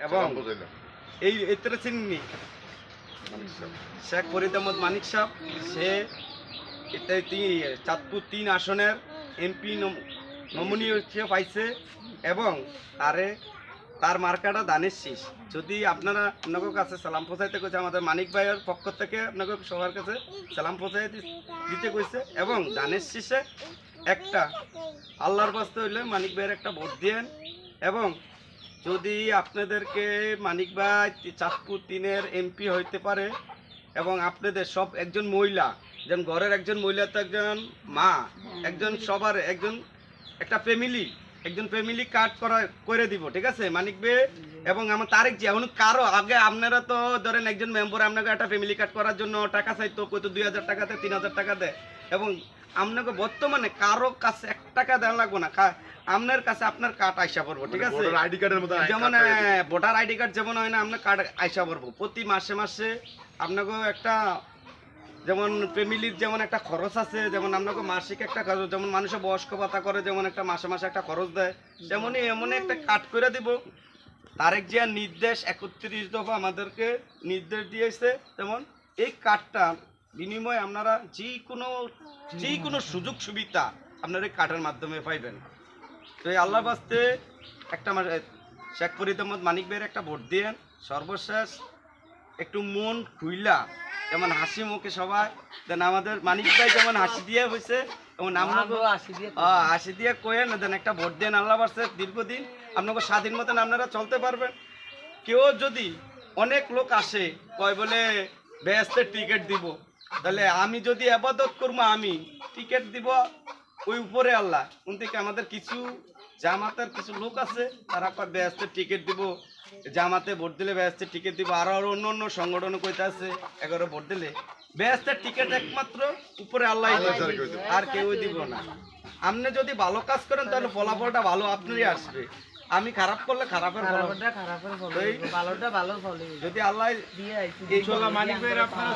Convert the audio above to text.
এবং এই এতরে চিনি শেখ ফরিদ আহমদ মানিক সাহ সে চাঁদপুর তিন আসনের এমপি নমনীয় পাইছে এবং তারে তার মার্কাটা দানের শীষ। যদি আপনারা আপনাদের কাছে সালাম পৌঁছাইতে কইছে আমাদের মানিক ভাইয়ের পক্ষ থেকে আপনাকে সবার কাছে সালাম পৌঁছাই দিতে কইছে এবং দানের শীষে একটা আল্লাহর বাস্তে হইলে মানিক ভাইয়ের একটা ভোট দিয়েন এবং যদি আপনাদেরকে মানিক ভাই চাঁদপুর তিনের এমপি হইতে পারে এবং আপনাদের সব একজন মহিলা যেমন ঘরের একজন মহিলা তো একজন মা একজন সবার একজন একটা ফ্যামিলি একজন ফ্যামিলি কার্ড করা করে দিব ঠিক আছে? মানিক বে এবং আমার তারেক যে এখন কারও আগে আপনারা তো ধরেন একজন মেম্বার আপনাকে একটা ফ্যামিলি কার্ড করার জন্য টাকা চাইতো কত দুই হাজার টাকা দেয় তিন হাজার টাকা দেয়। এবং আপনাকে বর্তমানে কারও কাছে এক টাকা দেওয়া লাগবে না। আপনার কাছে আপনার কার্ড আইসা পড়ব ঠিক আছে? আইডি কার্ডের মতো যেমন ভোটার আইডি কার্ড যেমন হয় না আপনার কার্ড আইসা পড়ব। প্রতি মাসে মাসে আপনাকেও একটা যেমন ফ্যামিলির যেমন একটা খরচ আছে, যেমন আপনাকে মাসিক একটা খরচ, যেমন মানুষে বয়স্ক ভাতা করে, যেমন একটা মাসে মাসে একটা খরচ দেয়, তেমনই এমনই একটা কাট করে দিব। তারেক জিয়ার নির্দেশ একত্রিশ দফা আমাদেরকে নির্দেশ দিয়েছে যেমন এই কার্ডটা বিনিময়ে আপনারা যে কোনো যে কোনো সুযোগ সুবিধা আপনারা এই কার্ডের মাধ্যমে পাইবেন। তো এই আল্লাহ বাস্তে একটা শেখ ফরিদ মানিক ভাইয়ের একটা ভোট দিয়েন। সর্বশেষ একটু মন খুইলা যেমন হাসি মুখে সবাই। দেন আমাদের মানিক ভাই যেমন হাসি দিয়ে হয়েছে এবং হাসি দিয়ে কয়েন দেন একটা ভোট দেন আল্লাহ বাসে দীর্ঘদিন। আপনাকে স্বাধীন মতন আপনারা চলতে পারবেন। কেউ যদি অনেক লোক আসে কয় বলে ব্যস্তের টিকিট দিব। তাহলে আমি যদি আবাদত করব আমি টিকিট দিব ওই উপরে আল্লাহ। কোন থেকে আমাদের কিছু জামাতের কিছু লোক আছে তারা কয় ব্যস্তের টিকিট দিব। জামাতে ভোট দিলে ব্যস্তের টিকিট দিব আরও আরও অন্য অন্য সংগঠন কইতে আছে এগারো ভোট দিলে। ব্যস্তের টিকিট একমাত্র উপরে আল্লাহ। আর কেউ দিব না। আপনি যদি ভালো কাজ করেন তাহলে ফলাফলটা ভালো আপনারই আসবে। আমি খারাপ করলে খারাপের ফলাফল। খারাপের ফল ভালোটা ভালো ফলে যদি আল্লাহ দিয়ে আপনারা